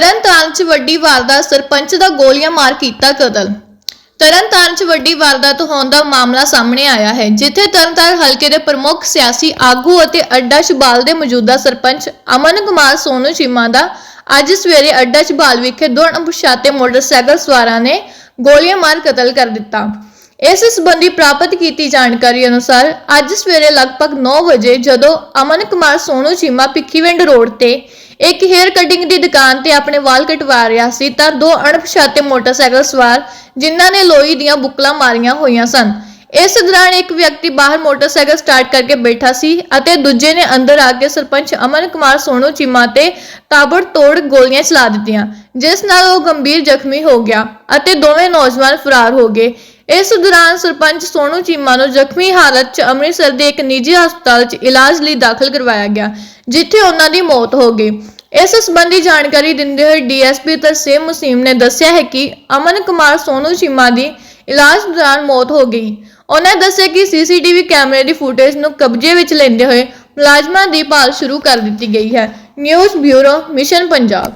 ਤਰਨਤਾਰਨ 'ਚ ਵੱਡੀ ਵਾਰਦਾਤ ਸਰਪੰਚ ਦਾ ਗੋਲੀਆਂ ਮਾਰ ਕੀਤਾ ਕਤਲ। ਤਰਨਤਾਰਨ 'ਚ ਵੱਡੀ ਵਾਰਦਾਤ ਹੋਣ ਦਾ ਮਾਮਲਾ ਸਾਹਮਣੇ ਆਇਆ ਹੈ, ਜਿੱਥੇ ਤਰਨਤਾਰਨ ਹਲਕੇ ਦੇ ਪ੍ਰਮੁੱਖ ਸਿਆਸੀ ਆਗੂ ਅਤੇ ਅੱਡਾ ਛਬਾਲ ਦੇ ਮੌਜੂਦਾ ਸਰਪੰਚ ਅਮਨ ਕੁਮਾਰ ਸੋਨੂ ਚੀਮਾ ਦਾ ਅੱਜ ਸਵੇਰੇ ਅੱਡਾ ਛਬਾਲ ਵਿਖੇ ਦੋ ਅਣਪਛਾਤੇ ਮੋਟਰਸਾਈਕਲ ਸਵਾਰਾਂ ਨੇ ਗੋਲੀਆਂ ਮਾਰ ਕਤਲ ਕਰ ਦਿੱਤਾ। ਇਸ ਸੰਬੰਧੀ ਪ੍ਰਾਪਤ ਕੀਤੀ ਜਾਣਕਾਰੀ ਅਨੁਸਾਰ ਅੱਜ ਸਵੇਰੇ ਲਗਭਗ 9 ਵਜੇ ਜਦੋਂ ਅਮਨ ਕੁਮਾਰ ਸੋਨੂ ਚੀਮਾ ਭਿੱਖੀਵਿੰਡ ਰੋਡ ਤੇ ਇੱਕ ਹੇਅਰ ਕਟਿੰਗ ਦੀ ਦੁਕਾਨ ਤੇ ਆਪਣੇ ਵਾਲ ਕਟਵਾ ਰਿਹਾ ਸੀ, ਤਾਂ ਦੋ ਅਣਪਛਾਤੇ ਮੋਟਰਸਾਈਕਲ ਸਵਾਰ, ਜਿਨ੍ਹਾਂ ਨੇ ਲੋਹੀ ਦੀਆਂ ਬੁੱਕਲਾਂ ਮਾਰੀਆਂ ਹੋਈਆਂ ਸਨ। ਇਸ ਦੌਰਾਨ ਇੱਕ ਵਿਅਕਤੀ ਬਾਹਰ ਮੋਟਰਸਾਈਕਲ ਸਟਾਰਟ ਕਰਕੇ ਬੈਠਾ ਸੀ ਅਤੇ ਦੂਜੇ ਨੇ ਅੰਦਰ ਆ ਕੇ ਸਰਪੰਚ ਅਮਨ ਕੁਮਾਰ ਸੋਨੂ ਚੀਮਾ ਤੇ ਤਾਬੜਤੋੜ ਗੋਲੀਆਂ ਚਲਾ ਦਿੱਤੀਆਂ, ਜਿਸ ਨਾਲ ਉਹ ਗੰਭੀਰ ਜ਼ਖਮੀ ਹੋ ਗਿਆ ਅਤੇ ਦੋਵੇਂ ਨੌਜਵਾਨ ਫਰਾਰ ਹੋ ਗਏ। ਇਸ ਦੌਰਾਨ ਸਰਪੰਚ ਸੋਨੂ ਚੀਮਾ ਨੂੰ ਜ਼ਖਮੀ ਹਾਲਤ 'ਚ ਅੰਮ੍ਰਿਤਸਰ ਦੇ ਇੱਕ ਨਿੱਜੀ ਹਸਪਤਾਲ 'ਚ ਇਲਾਜ ਲਈ ਦਾਖਲ ਕਰਵਾਇਆ ਗਿਆ, ਜਿੱਥੇ ਉਹਨਾਂ ਦੀ ਮੌਤ ਹੋ ਗਈ। ਇਸ ਸੰਬੰਧੀ ਜਾਣਕਾਰੀ ਦਿੰਦੇ ਹੋਏ ਡੀਐਸਪੀ ਤਰਸੇਮ ਮੁਸੀਮ ਨੇ ਦੱਸਿਆ ਹੈ ਕਿ ਅਮਨ ਕੁਮਾਰ ਸੋਨੂ ਚੀਮਾ ਦੀ ਇਲਾਜ ਦੌਰਾਨ ਮੌਤ ਹੋ ਗਈ। ਉਹਨਾਂ ਦੱਸਿਆ ਕਿ ਸੀਸੀਟੀਵੀ ਕੈਮਰੇ ਦੀ ਫੁਟੇਜ ਨੂੰ ਕਬਜ਼ੇ ਵਿੱਚ ਲੈਂਦੇ ਹੋਏ ਮੁਲਾਜ਼ਮਾਂ ਦੀ ਭਾਲ ਸ਼ੁਰੂ ਕਰ ਦਿੱਤੀ ਗਈ ਹੈ। News bureau, mission Punjab.